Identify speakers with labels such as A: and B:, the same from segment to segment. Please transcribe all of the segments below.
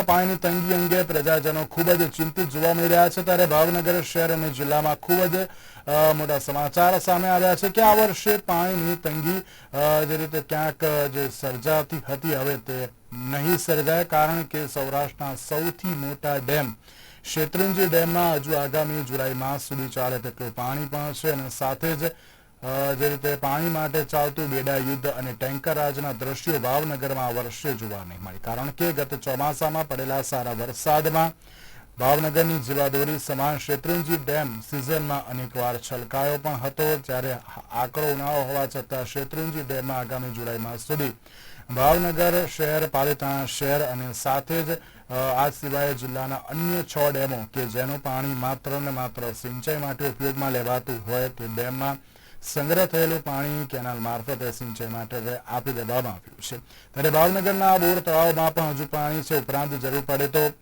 A: પાણીની તંગી અંગે પ્રજાજનો ખૂબ જ ચિંતિત જોવા મળી રહ્યા છે. ત્યારે ભાવનગર શહેર અને જિલ્લામાં ખૂબ જ મોટા સમાચાર સામે આવ્યા છે કે આ વર્ષે પાણીની તંગી જે રીતે ક્યાંક જે સર્જાતી હતી, હવે તે નહીં સર્જાય કારણ કે સૌરાષ્ટ્રના સૌથી મોટા ડેમ શેત્રુંજી ડેમમાં હજુ આગામી જુલાઈ માસ સુધી ચાલે તેટલું પાણી પણ છે અને સાથે જ જે રીતે પાણી માટે ચાલતું બેડા યુદ્ધ અને ટેન્કર રાજના દ્રશ્યો ભાવનગરમાં વર્ષે જોવા નહીં મળે. કારણ કે ગત ચોમાસામાં પડેલા સારા વરસાદમાં ભાવનગરની જીવાદોરી સમાન શેત્રુંજી ડેમ સિઝનમાં અનેકવાર છલકાયો પણ હતો. જ્યારે આકરો ઉનાળો હોવા છતાં શેત્રુંજી ડેમમાં આગામી જુલાઈ માસ સુધી ભાવનગર શહેર, પાલિતાણા શહેર અને સાથે જ આ સિવાય જિલ્લાના અન્ય છ ડેમો કે જેનું પાણી માત્ર ને માત્ર સિંચાઈ માટે ઉપયોગમાં લેવાતું હોય તે ડેમમાં સંગ્રહ થયેલું પાણી કેનાલ મારફતે સિંચાઈ માટે આપી દેવામાં આવ્યું છે. ત્યારે ભાવનગરના બોર તળાવમાં પણ હજુ પાણી છે. ઉપરાંત જરૂર પડે તો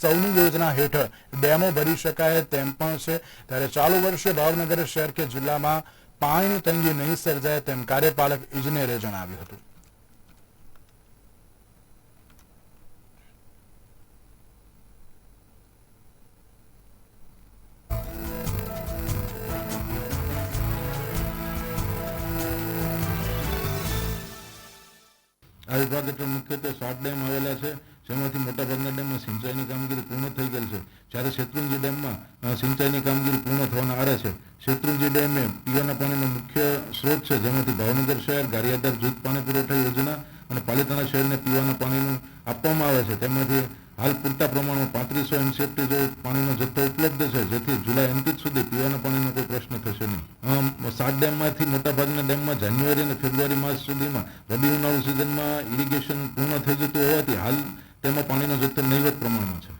A: સૌની યોજના હેઠળ ડેમો ભરી શકાય તેમ પણ છે. ત્યારે ચાલુ વર્ષે ભાવનગર શહેર કે જિલ્લામાં પાણીની તંગી નહીં સર્જાય તેમ કાર્યપાલક ઇજનેરે જણાવ્યું હતું.
B: આ હેઠળ મુખ્યત્વે સાત ડેમ આવેલા છે, જેમાંથી મોટાભાગના ડેમમાં સિંચાઈની કામગીરી પૂર્ણ થઈ ગયેલ છે. જ્યારે શેત્રુંજી ડેમમાં સિંચાઈની કામગીરી પૂર્ણ થવાના આરે છે, શેત્રુંજી ડેમ પીવાના પાણીનો મુખ્ય સ્ત્રોત છે, જેમાંથી ભાવનગર શહેર, ગારિયાધાર જૂથ પાણી પુરવઠા યોજના અને પાલિતાણા શહેરને પીવાના પાણીનું આપવામાં આવે છે. તેમાંથી હાલ પૂરતા પ્રમાણમાં પાંત્રીસો એમસીએફટી જેવો પાણીનો જથ્થો ઉપલબ્ધ છે, જેથી જુલાઈ અંતિત સુધી પીવાના પાણીનો કોઈ પ્રશ્ન થશે નહીં. સાત ડેમમાંથી મોટાભાગના ડેમમાં જાન્યુઆરી અને ફેબ્રુઆરી માસ સુધીમાં રબી ઉનાળુ સિઝનમાં ઇરિગેશન પૂર્ણ થઈ જતું હોવાથી હાલ તેમાં પાણીનો જથ્થો નહીવત પ્રમાણમાં છે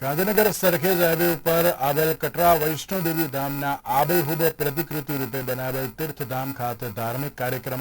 A: ગાંધીનગર સરખેજ હાઈવે ઉપર આવેલ કટરા વૈષ્ણોદેવી ધામના આબેહૂબ પ્રતિકૃતિ રૂપે બનાવેલ તીર્થધામ ખાતે ધાર્મિક કાર્યક્રમોનું